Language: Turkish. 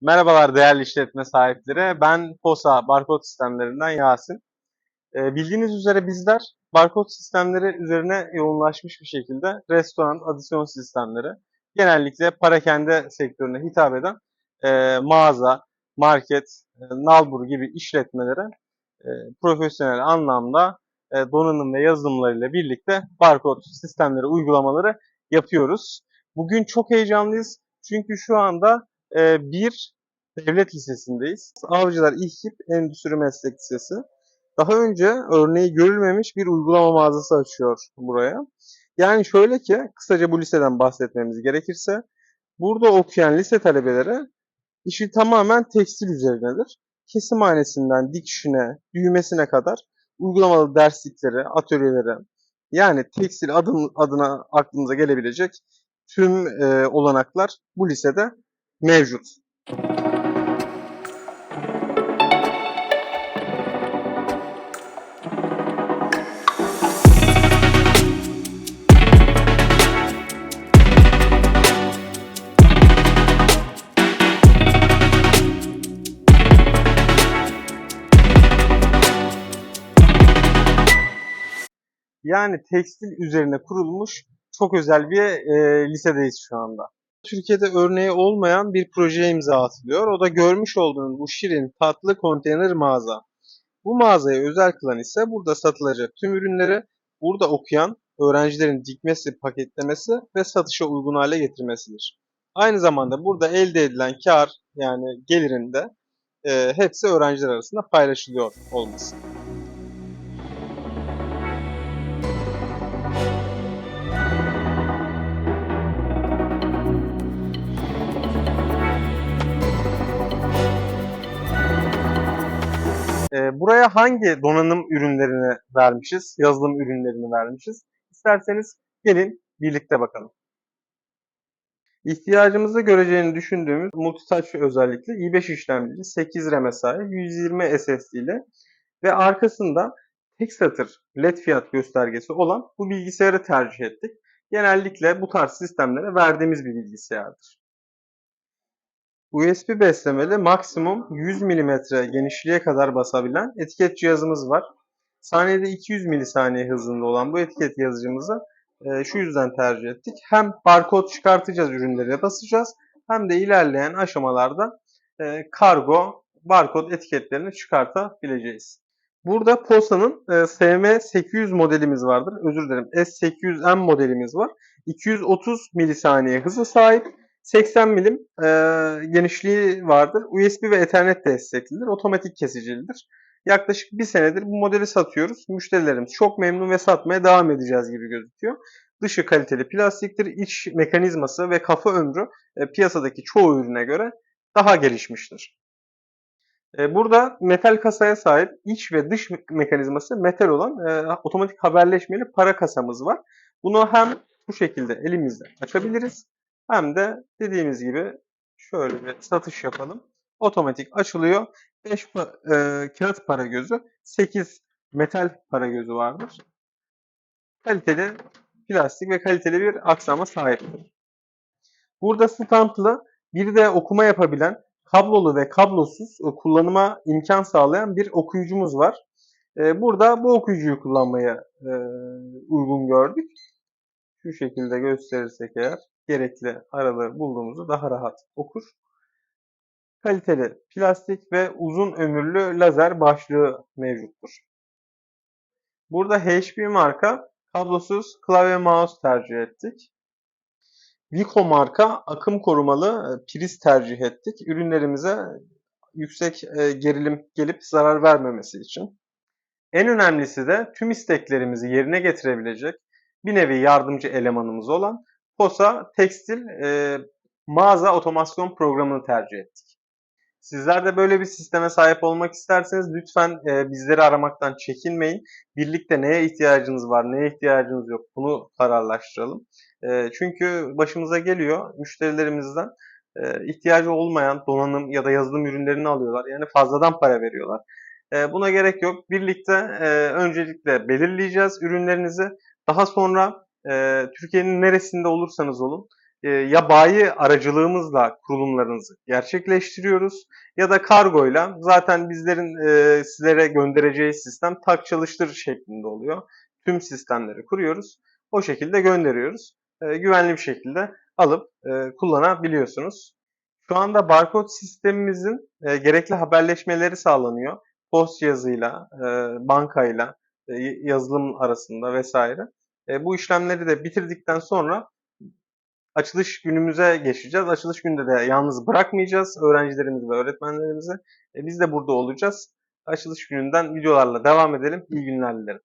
Merhabalar değerli işletme sahipleri. Ben POSA barkod sistemlerinden Yasin. Ee, bildiğiniz üzere bizler barkod sistemleri üzerine yoğunlaşmış bir şekilde restoran, adisyon sistemleri, genellikle parakende sektörüne hitap eden e, mağaza, market, e, nalbur gibi işletmelere e, profesyonel anlamda e, donanım ve yazılımlarıyla birlikte barkod sistemleri, uygulamaları yapıyoruz. Bugün çok heyecanlıyız. Çünkü şu anda e, bir devlet lisesindeyiz. Avcılar İHKİP Endüstri Meslek Lisesi. Daha önce örneği görülmemiş bir uygulama mağazası açıyor buraya. Yani şöyle ki, kısaca bu liseden bahsetmemiz gerekirse, burada okuyan lise talebeleri işi tamamen tekstil üzerinedir. Kesimhanesinden dikişine, düğmesine kadar uygulamalı derslikleri, atölyeleri, yani tekstil adım, adına aklımıza gelebilecek tüm e, olanaklar bu lisede mevcut. Yani tekstil üzerine kurulmuş çok özel bir e, lisedeyiz şu anda. Türkiye'de örneği olmayan bir projeye imza atılıyor. O da görmüş olduğunuz bu şirin, tatlı konteyner mağaza. Bu mağazayı özel kılan ise burada satılacak tüm ürünleri burada okuyan öğrencilerin dikmesi, paketlemesi ve satışa uygun hale getirmesidir. Aynı zamanda burada elde edilen kar yani gelirin de e, hepsi öğrenciler arasında paylaşılıyor olması. Buraya hangi donanım ürünlerini vermişiz, yazılım ürünlerini vermişiz? İsterseniz gelin birlikte bakalım. İhtiyacımızı göreceğini düşündüğümüz multitouch özellikle i5 işlemcili 8 RAM'e sahip 120 SSD ile ve arkasında tek satır LED fiyat göstergesi olan bu bilgisayarı tercih ettik. Genellikle bu tarz sistemlere verdiğimiz bir bilgisayardır. USB beslemeli maksimum 100 mm genişliğe kadar basabilen etiket cihazımız var. Saniyede 200 milisaniye hızında olan bu etiket yazıcımızı e, şu yüzden tercih ettik. Hem barkod çıkartacağız ürünlere basacağız hem de ilerleyen aşamalarda e, kargo, barkod etiketlerini çıkartabileceğiz. Burada Posa'nın e, SM800 modelimiz vardır. Özür dilerim S800M modelimiz var. 230 milisaniye hızı sahip 80 milim e, genişliği vardır. USB ve Ethernet desteklidir. Otomatik kesicilidir. Yaklaşık bir senedir bu modeli satıyoruz. Müşterilerimiz çok memnun ve satmaya devam edeceğiz gibi gözüküyor. Dışı kaliteli plastiktir. İç mekanizması ve kafa ömrü e, piyasadaki çoğu ürüne göre daha gelişmiştir. E, burada metal kasaya sahip iç ve dış mekanizması metal olan e, otomatik haberleşmeli para kasamız var. Bunu hem bu şekilde elimizle açabiliriz hem de dediğimiz gibi şöyle bir satış yapalım. Otomatik açılıyor. 5 e, kağıt para gözü, 8 metal para gözü vardır. Kaliteli plastik ve kaliteli bir aksama sahiptir. Burada standlı bir de okuma yapabilen kablolu ve kablosuz kullanıma imkan sağlayan bir okuyucumuz var. E, burada bu okuyucuyu kullanmaya e, uygun gördük. Şu şekilde gösterirsek eğer gerekli aralığı bulduğumuzu daha rahat okur. Kaliteli plastik ve uzun ömürlü lazer başlığı mevcuttur. Burada HP marka kablosuz klavye mouse tercih ettik. Vico marka akım korumalı e, priz tercih ettik. Ürünlerimize yüksek e, gerilim gelip zarar vermemesi için. En önemlisi de tüm isteklerimizi yerine getirebilecek bir nevi yardımcı elemanımız olan POSA Tekstil e, mağaza otomasyon programını tercih ettik. Sizler de böyle bir sisteme sahip olmak isterseniz lütfen e, bizleri aramaktan çekinmeyin. Birlikte neye ihtiyacınız var, neye ihtiyacınız yok bunu kararlaştıralım. E, çünkü başımıza geliyor müşterilerimizden e, ihtiyacı olmayan donanım ya da yazılım ürünlerini alıyorlar. Yani fazladan para veriyorlar. E, buna gerek yok. Birlikte e, öncelikle belirleyeceğiz ürünlerinizi. Daha sonra e, Türkiye'nin neresinde olursanız olun e, ya bayi aracılığımızla kurulumlarınızı gerçekleştiriyoruz ya da kargoyla zaten bizlerin e, sizlere göndereceği sistem tak çalıştır şeklinde oluyor. Tüm sistemleri kuruyoruz. O şekilde gönderiyoruz. E, güvenli bir şekilde alıp e, kullanabiliyorsunuz. Şu anda barkod sistemimizin e, gerekli haberleşmeleri sağlanıyor. Post yazıyla, e, bankayla, e, yazılım arasında vesaire. E, bu işlemleri de bitirdikten sonra açılış günümüze geçeceğiz. Açılış günde de yalnız bırakmayacağız öğrencilerimizi ve öğretmenlerimizi. E, biz de burada olacağız. Açılış gününden videolarla devam edelim. İyi günler dilerim.